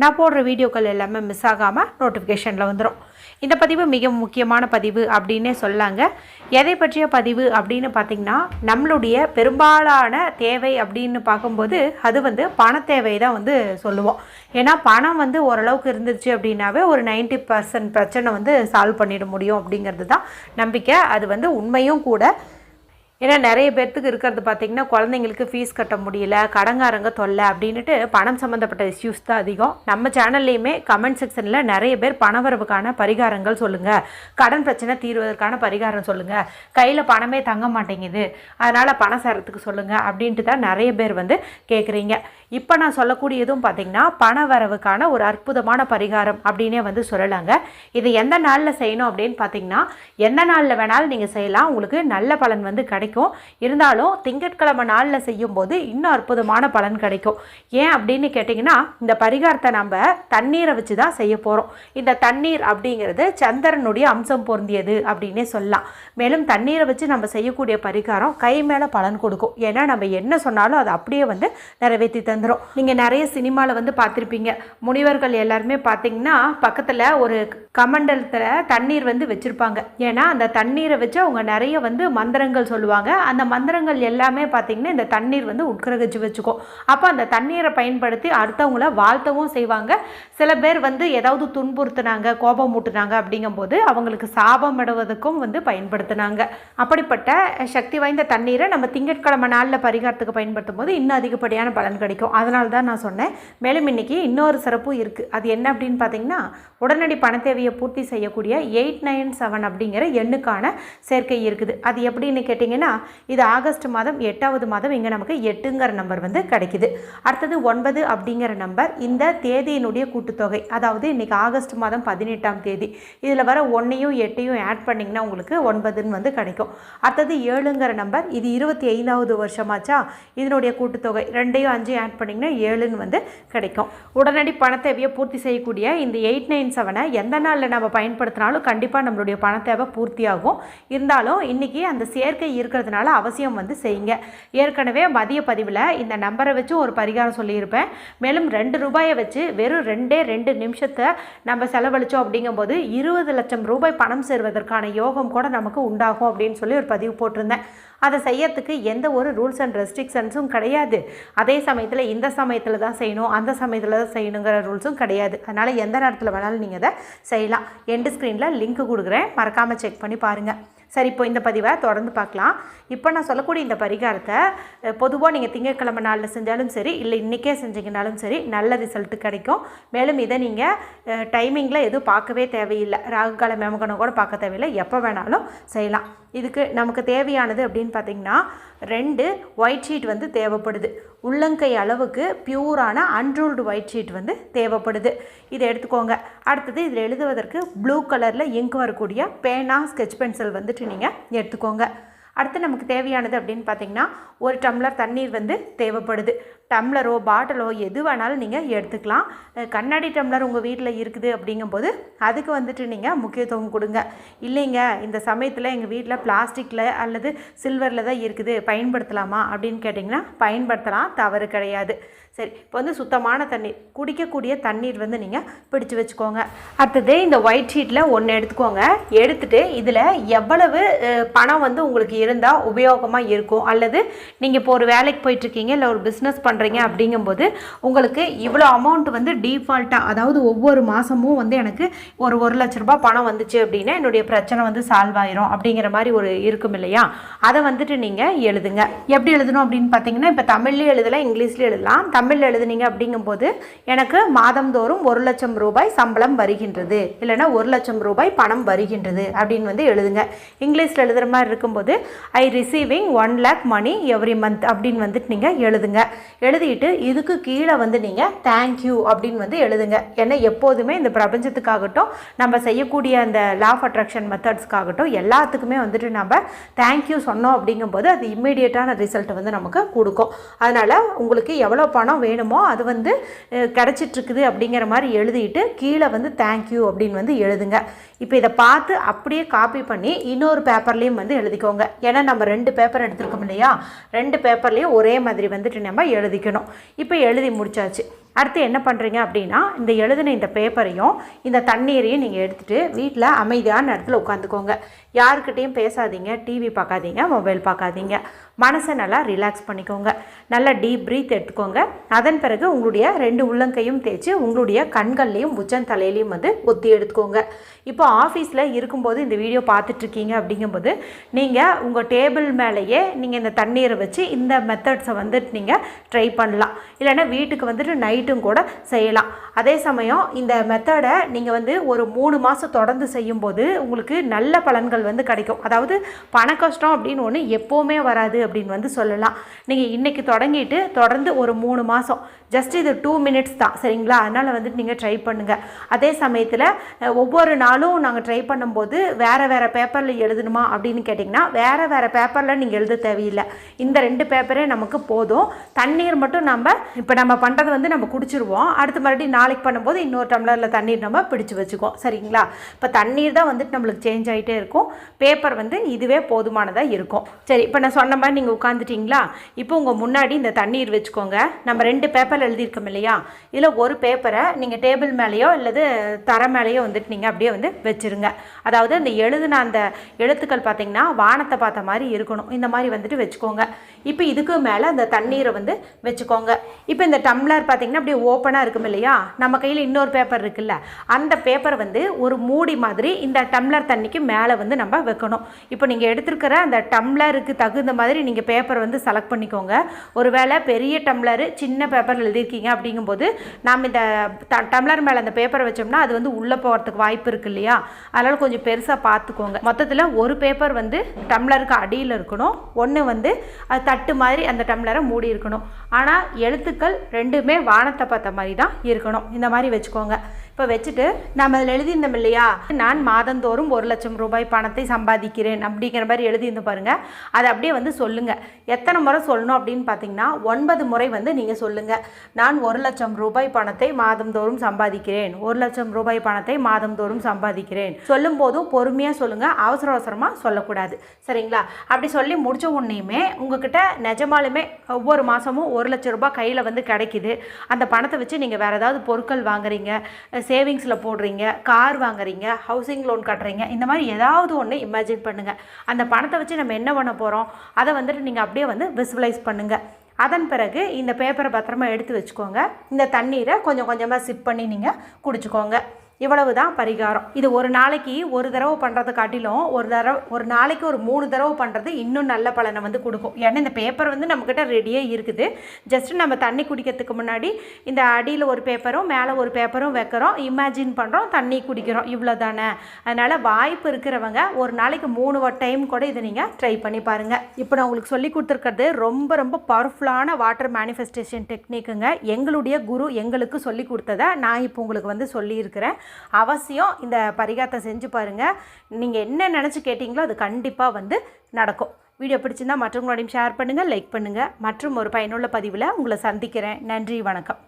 நான் போடுற வீடியோக்கள் எல்லாமே மிஸ் ஆகாமல் நோட்டிஃபிகேஷனில் வந்துடும் இந்த பதிவு மிக முக்கியமான பதிவு அப்படின்னே சொல்லாங்க. எதை பற்றிய பதிவு அப்படின்னு பார்த்திங்கன்னா நம்மளுடைய பெரும்பாலான தேவை அப்படின்னு பார்க்கும்போது அது வந்து பண தேவை தான் வந்து சொல்லுவோம். ஏன்னா பணம் வந்து ஓரளவுக்கு இருந்துச்சு அப்படின்னாவே ஒரு 90% பர்சன்ட் பிரச்சனை வந்து சால்வ் பண்ணிட முடியும் அப்படிங்கிறது தான் நம்பிக்கை. அது வந்து உண்மையும் கூட. ஏன்னா நிறைய பேர்த்துக்கு இருக்கிறது பார்த்திங்கன்னா குழந்தைங்களுக்கு ஃபீஸ் கட்ட முடியல கடங்காரங்க தொல்லை அப்படின்ட்டு பணம் சம்மந்தப்பட்ட இஷ்யூஸ் தான் அதிகம். நம்ம சேனல்லையுமே கமெண்ட் செக்ஷனில் நிறைய பேர் பணவரவுக்கான பரிகாரங்கள் சொல்லுங்கள் கடன் பிரச்சனை தீர்வதற்கான பரிகாரம் சொல்லுங்கள் கையில் பணமே தங்க மாட்டேங்குது. அதனால் பணம் சேரத்துக்கு சொல்லுங்கள் அப்படின்ட்டு தான் நிறைய பேர் வந்து கேட்குறீங்க இப்போ நான் சொல்லக்கூடியதும் பார்த்திங்கன்னா பண வரவுக்கான ஒரு அற்புதமான பரிகாரம் அப்படின்னே வந்து சொல்லலாங்க. இது எந்த நாளில் செய்யணும் அப்படின்னு பார்த்தீங்கன்னா எந்த நாளில் வேணாலும் நீங்கள் செய்யலாம். உங்களுக்கு நல்ல பலன் வந்து கிடைக்கும். இருந்தாலும் திங்கட்கிழமை நாளில் செய்யும்போது இன்னும் அற்புதமான பலன் கிடைக்கும். ஏன் அப்படின்னு கேட்டிங்கன்னா இந்த பரிகாரத்தை நம்ம தண்ணீரை வச்சு தான் செய்ய போகிறோம் இந்த தண்ணீர் அப்படிங்கிறது சந்திரனுடைய அம்சம் பொருந்தியது அப்படின்னே சொல்லலாம். மேலும் தண்ணீரை வச்சு நம்ம செய்யக்கூடிய பரிகாரம் கை மேலே பலன் கொடுக்கும். ஏன்னா நம்ம என்ன சொன்னாலும் அது அப்படியே வந்து நிறைவேற்றி வந்துடும் நீங்கள் நிறைய சினிமாவில் வந்து பார்த்துருப்பீங்க. முனிவர்கள் எல்லாருமே பார்த்தீங்கன்னா பக்கத்தில் ஒரு கமண்டலத்தில் தண்ணீர் வந்து வச்சுருப்பாங்க. ஏன்னா அந்த தண்ணீரை வச்சு அவங்க நிறைய வந்து மந்திரங்கள் சொல்லுவாங்க. அந்த மந்திரங்கள் எல்லாமே பார்த்தீங்கன்னா இந்த தண்ணீர் வந்து உட்கிரகிச்சு வச்சுக்கும். அப்போ அந்த தண்ணீரை பயன்படுத்தி அடுத்தவங்கள வாழ்த்தவும் செய்வாங்க. சில பேர் வந்து ஏதாவது துன்புறுத்துனாங்க கோபம் மூட்டுனாங்க அப்படிங்கும்போது அவங்களுக்கு சாபம் இடுவதற்கும் வந்து பயன்படுத்தினாங்க. அப்படிப்பட்ட சக்தி வாய்ந்த தண்ணீரை நம்ம திங்கட்கிழமை நாளில் பரிகாரத்துக்கு பயன்படுத்தும் போது இன்னும் அதிகப்படியான பலன் கிடைக்கும். அதனால தான் நான் சொன்னேன். மேலும் இன்னைக்கு இன்னொரு சிறப்பும் இருக்குது அது என்ன அப்படின்னு பார்த்தீங்கன்னா உடனடி பண தேவையை பூர்த்தி செய்யக்கூடிய எயிட் நைன் செவன் அப்படிங்கிற எண்ணுக்கான சேர்க்கை இருக்குது. அது எப்படின்னு கேட்டிங்கன்னா இது ஆகஸ்ட் மாதம் எட்டாவது மாதம் இங்கே நமக்கு எட்டுங்கிற நம்பர் வந்து கிடைக்குது. அடுத்தது ஒன்பது அப்படிங்கிற நம்பர் இந்த தேதியினுடைய கூட்டுத்தொகை. அதாவது இன்றைக்கி ஆகஸ்ட் மாதம் பதினெட்டாம் தேதி. இதில் வர ஒன்றையும் எட்டையும் ஆட் பண்ணிங்கன்னா உங்களுக்கு ஒன்பதுன்னு வந்து கிடைக்கும். அடுத்தது ஏழுங்கிற நம்பர் இது இருபத்தி ஐந்தாவது வருஷமாச்சா? இதனுடைய கூட்டுத்தொகை. ரெண்டையும் அஞ்சையும் ஆட் பண்ணிங்கன்னா ஏழுன்னு வந்து கிடைக்கும். உடனடி பண தேவையை பூர்த்தி செய்யக்கூடிய இந்த எயிட் நைன் செவனை எந்த நாளில் நம்ம பயன்படுத்தினாலும் கண்டிப்பாக நம்மளுடைய பண தேவை பூர்த்தியாகும். இருந்தாலும் இன்றைக்கி அந்த சேர்க்கை இருக்கிறதுனால அவசியம் வந்து செய்யுங்க. ஏற்கனவே மதிய பதிவில் இந்த நம்பரை வச்சு ஒரு பரிகாரம் சொல்லியிருப்பேன். மேலும் ரெண்டு ரூபாயை வச்சு வெறும் ரெண்டே ரெண்டு நிமிஷத்தை நம்ம செலவழித்தோம் அப்படிங்கும்போது இருபது லட்சம் ரூபாய் பணம் சேர்வதற்கான யோகம் கூட நமக்கு உண்டாகும் அப்படின்னு சொல்லி ஒரு பதிவு போட்டிருந்தேன். அதை செய்யறதுக்கு எந்த ஒரு ரூல்ஸ் அண்ட் ரெஸ்ட்ரிக்ஷன்ஸும் கிடையாது. அதே சமயத்தில் இந்த சமயத்தில் தான் செய்யணும் அந்த சமயத்தில் தான் செய்யணுங்கிற ரூல்ஸும் கிடையாது. அதனால் எந்த நேரத்தில் வேணாலும் நீங்கள் அதை செய்யலாம். எண்டு ஸ்க்ரீனில் லிங்க் கொடுக்குறேன். மறக்காமல் செக் பண்ணி பாருங்கள் சரி இப்போ இந்த பதிவை தொடர்ந்து பார்க்கலாம். இப்போ நான் சொல்லக்கூடிய இந்த பரிகாரத்தை பொதுவாக நீங்கள் திங்கட்கிழமை நாளில் செஞ்சாலும் சரி இல்லை இன்றைக்கே செஞ்சீங்கனாலும் சரி நல்ல ரிசல்ட்டு கிடைக்கும். மேலும் இதை நீங்கள் டைமிங்கில் எதுவும் பார்க்கவே தேவையில்லை. ராகுகால மேமகனம் கூட பார்க்க தேவையில்லை. எப்போ வேணாலும் செய்யலாம். இதுக்கு நமக்கு தேவையானது அப்படின்னு பார்த்தீங்கன்னா ரெண்டு ஒயிட் ஷீட் வந்து தேவைப்படுது. உள்ளங்கை அளவுக்கு பியூரான அன்ரூல்டு ஒயிட் ஷீட் வந்து தேவைப்படுது. இதை எடுத்துக்கோங்க. அடுத்தது இதில் எழுதுவதற்கு ப்ளூ கலரில் இங்க் வரக்கூடிய பேனா ஸ்கெச் பென்சில் வந்துட்டு நீங்கள் எடுத்துக்கோங்க. அடுத்து நமக்கு தேவையானது அப்படின்னு பார்த்தீங்கன்னா ஒரு டம்ளர் தண்ணீர் வந்து தேவைப்படுது. டம்ளரோ பாட்டிலோ எது வேணாலும் நீங்கள் எடுத்துக்கலாம். கண்ணாடி டம்ளர் உங்கள் வீட்டில் இருக்குது அப்படிங்கும்போது அதுக்கு வந்துட்டு நீங்கள் முக்கியத்துவம் கொடுங்க. இல்லைங்க இந்த சமயத்தில் எங்கள் வீட்டில் பிளாஸ்டிக்கில் அல்லது சில்வரில் தான் இருக்குது பயன்படுத்தலாமா அப்படின்னு கேட்டிங்கன்னா பயன்படுத்தலாம் தவறு கிடையாது. சரி இப்போ வந்து சுத்தமான தண்ணீர் குடிக்கக்கூடிய தண்ணீர் வந்து நீங்கள் பிடிச்சு வச்சுக்கோங்க. அடுத்தது இந்த ஒயிட் ஷீட்டில் ஒன்று எடுத்துக்கோங்க. எடுத்துட்டு இதில் எவ்வளவு பணம் வந்து உங்களுக்கு இருந்தால் உபயோகமாக இருக்கும். அல்லது நீங்கள் இப்போ ஒரு வேலைக்கு போயிட்டுருக்கீங்க இல்லை ஒரு பிஸ்னஸ் பண்ண பண்ணுறீங்க அப்படிங்கும்போது உங்களுக்கு இவ்வளோ அமௌண்ட் வந்து டீஃபால்ட்டாக அதாவது ஒவ்வொரு மாதமும் வந்து எனக்கு ஒரு ஒரு லட்ச ரூபாய் பணம் வந்துச்சு அப்படின்னா என்னுடைய பிரச்சனை வந்து சால்வ் ஆயிரும் அப்படிங்கிற மாதிரி ஒரு இருக்கும் இல்லையா? அதை வந்துட்டு நீங்கள் எழுதுங்க. எப்படி எழுதணும் அப்படின்னு பார்த்தீங்கன்னா இப்போ தமிழ்லேயும் எழுதலாம் இங்கிலீஷ்லேயும் எழுதலாம். தமிழில் எழுதுனீங்க அப்படிங்கும்போது எனக்கு மாதந்தோறும் ஒரு லட்சம் ரூபாய் சம்பளம் வருகின்றது. இல்லைன்னா ஒரு லட்சம் ரூபாய் பணம் வருகின்றது அப்படின்னு வந்து எழுதுங்க. இங்கிலீஷில் எழுதுகிற மாதிரி இருக்கும்போது I receiving one lakh money every month அப்படின்னு வந்துட்டு நீங்கள் எழுதுங்க. எழுதிட்டு இதுக்கு கீழே வந்து நீங்கள் தேங்க்யூ அப்படின்னு வந்து எழுதுங்க. ஏன்னா எப்போதுமே இந்த பிரபஞ்சத்துக்காகட்டும் நம்ம செய்யக்கூடிய அந்த லா ஆஃப் அட்ராக்ஷன் மெத்தட்ஸ்க்காகட்டும் எல்லாத்துக்குமே வந்துட்டு நம்ம தேங்க்யூ சொன்னோம் அப்படிங்கும்போது அது இம்மீடியட்டான ரிசல்ட் வந்து நமக்கு கொடுக்கும். அதனால் உங்களுக்கு எவ்வளோ பணம் வேணுமோ அது வந்து கிடச்சிட்ருக்குது அப்படிங்கிற மாதிரி எழுதிட்டு கீழே வந்து தேங்க்யூ அப்படின்னு வந்து எழுதுங்க. இப்போ இதை பார்த்து அப்படியே காப்பி பண்ணி இன்னொரு பேப்பர்லேயும் வந்து எழுதிக்கோங்க. ஏன்னா நம்ம ரெண்டு பேப்பர் எடுத்துருக்கோம் இல்லையா? ரெண்டு பேப்பர்லேயும் ஒரே மாதிரி வந்துட்டு நம்ம எழுதிக்கணும் இப்போ எழுதி முடிச்சாச்சு. அடுத்து என்ன பண்ணுறீங்க அப்படின்னா இந்த எழுதின இந்த பேப்பரையும் இந்த தண்ணீரையும் நீங்கள் எடுத்துகிட்டு வீட்டில் அமைதியான இடத்துல உட்காந்துக்கோங்க. யாருக்கிட்டேயும் பேசாதீங்க டிவி பார்க்காதீங்க மொபைல் பார்க்காதீங்க. மனசை நல்லா ரிலாக்ஸ் பண்ணிக்கோங்க. நல்லா டீப் ப்ரீத் எடுத்துக்கோங்க. அதன் பிறகு உங்களுடைய ரெண்டு உள்ளங்கையும் தேய்ச்சி உங்களுடைய கண்கள்லையும் உச்சன் தலையிலையும் வந்து ஒத்தி எடுத்துக்கோங்க. இப்போ ஆஃபீஸில் இருக்கும்போது இந்த வீடியோ பார்த்துட்ருக்கீங்க அப்படிங்கும்போது நீங்கள் உங்கள் டேபிள் மேலேயே நீங்கள் இந்த தண்ணீரை வச்சு இந்த மெத்தட்ஸை வந்துட்டு நீங்கள் ட்ரை பண்ணலாம். இல்லைன்னா வீட்டுக்கு வந்துட்டு நைட்டும் கூட செய்யலாம். அதே சமயம் இந்த மெத்தடை நீங்கள் வந்து ஒரு மூணு மாதம் தொடர்ந்து செய்யும்போது உங்களுக்கு நல்ல பலன்கள் வந்து கிடைக்கும். அதாவது பண கஷ்டம் அப்படின்னு ஒன்று எப்போவுமே வராது அப்படின்னு வந்து சொல்லலாம். நீங்கள் இன்றைக்கி தொடங்கிட்டு தொடர்ந்து ஒரு மூணு மாதம் ஜஸ்ட் இது டூ மினிட்ஸ் தான். சரிங்களா? அதனால் வந்துட்டு நீங்கள் ட்ரை பண்ணுங்கள் அதே சமயத்தில் ஒவ்வொரு நாளும் நாங்கள் ட்ரை பண்ணும்போது வேறு வேறு பேப்பரில் எழுதணுமா அப்படின்னு கேட்டிங்கன்னா வேறு வேறு பேப்பரில் நீங்கள் எழுத தேவையில்லை. இந்த ரெண்டு பேப்பரே நமக்கு போதும். தண்ணீர் மட்டும் நம்ம இப்போ நம்ம பண்ணுறது வந்து நம்ம குடிச்சிருவோம். அடுத்து மறுபடியும் நாளைக்கு பண்ணும்போது இன்னொரு டம்ளரில் தண்ணீர் நம்ம பிடிச்சி வச்சுக்குவோம். சரிங்களா? இப்போ தண்ணீர் தான் வந்துட்டு நம்மளுக்கு சேஞ்ச் ஆகிட்டே இருக்கும். பேப்பர் வந்து இதுவே போதுமானதாக இருக்கும். சரி இப்போ நான் சொன்ன மாதிரி நீங்கள் உட்காந்துட்டிங்களா இப்போ உங்கள் முன்னாடி இந்த தண்ணீர் வச்சுக்கோங்க. நம்ம ரெண்டு பேப்பர் எழுதியிருக்கோம் இல்லையா? இதில் ஒரு பேப்பரை நீங்கள் டேபிள் மேலேயோ அல்லது தர மேலேயோ வந்துட்டு நீங்கள் அப்படியே வந்து வச்சுருங்க. அதாவது அந்த எழுதுன அந்த எழுத்துக்கள் பார்த்தீங்கன்னா வானத்தை பார்த்த மாதிரி இருக்கணும். இந்த மாதிரி வந்துட்டு வச்சுக்கோங்க. இப்போ இதுக்கு மேலே அந்த தண்ணீரை வந்து வச்சுக்கோங்க. இப்போ இந்த டம்ளர் பார்த்தீங்கன்னா அப்படியே ஓப்பனாக இருக்கும் இல்லையா? நம்ம கையில் இன்னொரு பேப்பர் இருக்குல்ல. அந்த பேப்பர் வந்து ஒரு மூடி மாதிரி இந்த டம்ளர் தண்ணிக்கு மேலே வந்து நம்ம வைக்கணும். இப்போ நீங்கள் எடுத்திருக்கிற அந்த டம்ளருக்கு தகுந்த மாதிரி நீங்கள் பேப்பர் வந்து செலக்ட் பண்ணிக்கோங்க. ஒருவேளை பெரிய டம்ளர் சின்ன பேப்பர் எழுதியிருக்கீங்க அப்படிங்கும்போது நாம் இந்த ட டம்ளர் மேலே அந்த பேப்பரை வச்சோம்னா அது வந்து உள்ளே போகிறதுக்கு வாய்ப்பு இருக்கு இல்லையா? அதனால் கொஞ்சம் பெருசாக பார்த்துக்கோங்க. மொத்தத்தில் ஒரு பேப்பர் வந்து டம்ளருக்கு அடியில் இருக்கணும். ஒன்று வந்து அது தட்டு மாதிரி அந்த டம்ளரை மூடி இருக்கணும். ஆனால் எழுத்துக்கள் ரெண்டுமே வானத்தை பார்த்த மாதிரி தான் இருக்கணும். இந்த மாதிரி வச்சுக்கோங்க. இப்போ வச்சுட்டு நம்ம அதில் எழுதியிருந்தோம் இல்லையா? நான் மாதந்தோறும் ஒரு லட்சம் ரூபாய் பணத்தை சம்பாதிக்கிறேன் அப்படிங்கிற மாதிரி எழுதியிருந்து பாருங்கள் அதை அப்படியே வந்து சொல்லுங்கள் எத்தனை முறை சொல்லணும் அப்படின்னு பார்த்தீங்கன்னா ஒன்பது முறை வந்து நீங்கள் சொல்லுங்கள் நான் ஒரு லட்சம் ரூபாய் பணத்தை மாதந்தோறும் சம்பாதிக்கிறேன். ஒரு லட்சம் ரூபாய் பணத்தை மாதந்தோறும் சம்பாதிக்கிறேன். சொல்லும் போதும் பொறுமையாக சொல்லுங்கள் அவசர அவசரமாக சொல்லக்கூடாது. சரிங்களா? அப்படி சொல்லி முடிச்ச உடனேயுமே உங்ககிட்ட நிஜமாலுமே ஒவ்வொரு மாதமும் ஒரு லட்சம் ரூபாய் கையில் வந்து கிடைக்குது. அந்த பணத்தை வச்சு நீங்கள் வேறு ஏதாவது பொருட்கள் வாங்குறீங்க. சேவிங்ஸில் போடுறீங்க கார் வாங்குறீங்க ஹவுசிங் லோன் கட்டுறீங்க இந்த மாதிரி ஏதாவது ஒன்று இமேஜின் பண்ணுங்கள் அந்த பணத்தை வச்சு நம்ம என்ன பண்ண போகிறோம் அதை வந்துட்டு நீங்கள் அப்படியே வந்து விசுவலைஸ் பண்ணுங்கள் அதன் பிறகு இந்த பேப்பரை பத்திரமா எடுத்து வச்சுக்கோங்க. இந்த தண்ணீரை கொஞ்சம் கொஞ்சமாக சிப் பண்ணி நீங்கள் குடிச்சுக்கோங்க. இவ்வளவு தான் பரிகாரம். இது ஒரு நாளைக்கு ஒரு தடவை பண்ணுறதை காட்டிலும் ஒரு தடவை ஒரு நாளைக்கு ஒரு மூணு தடவை பண்ணுறது இன்னும் நல்ல பலனை வந்து கொடுக்கும். ஏன்னா இந்த பேப்பர் வந்து நம்மக்கிட்ட ரெடியே இருக்குது. ஜஸ்ட் நம்ம தண்ணி குடிக்கிறதுக்கு முன்னாடி இந்த அடியில் ஒரு பேப்பரும் மேலே ஒரு பேப்பரும் வைக்கிறோம் இமேஜின் பண்ணுறோம் தண்ணி குடிக்கிறோம். இவ்வளோ தானே அதனால் வாய்ப்பு இருக்கிறவங்க ஒரு நாளைக்கு மூணு டைம் கூட இதை நீங்கள் ட்ரை பண்ணி பாருங்கள் இப்போ நான் உங்களுக்கு சொல்லி கொடுத்துருக்கிறது ரொம்ப ரொம்ப பவர்ஃபுல்லான வாட்டர் மேனிஃபெஸ்டேஷன் டெக்னிக்குங்க எங்களுடைய குரு எங்களுக்கு சொல்லி கொடுத்ததை நான் இப்போ உங்களுக்கு வந்து சொல்லியிருக்கிறேன். அவசியம் இந்த பரிகாரத்தை செஞ்சு பாருங்கள் நீங்கள் என்ன நினச்சி கேட்டிங்களோ அது கண்டிப்பாக வந்து நடக்கும். வீடியோ பிடிச்சிருந்தா மற்றவங்களோடையும் ஷேர் பண்ணுங்கள் லைக் பண்ணுங்கள் மற்றும் ஒரு பயனுள்ள பதிவில் உங்களை சந்திக்கிறேன். நன்றி வணக்கம்.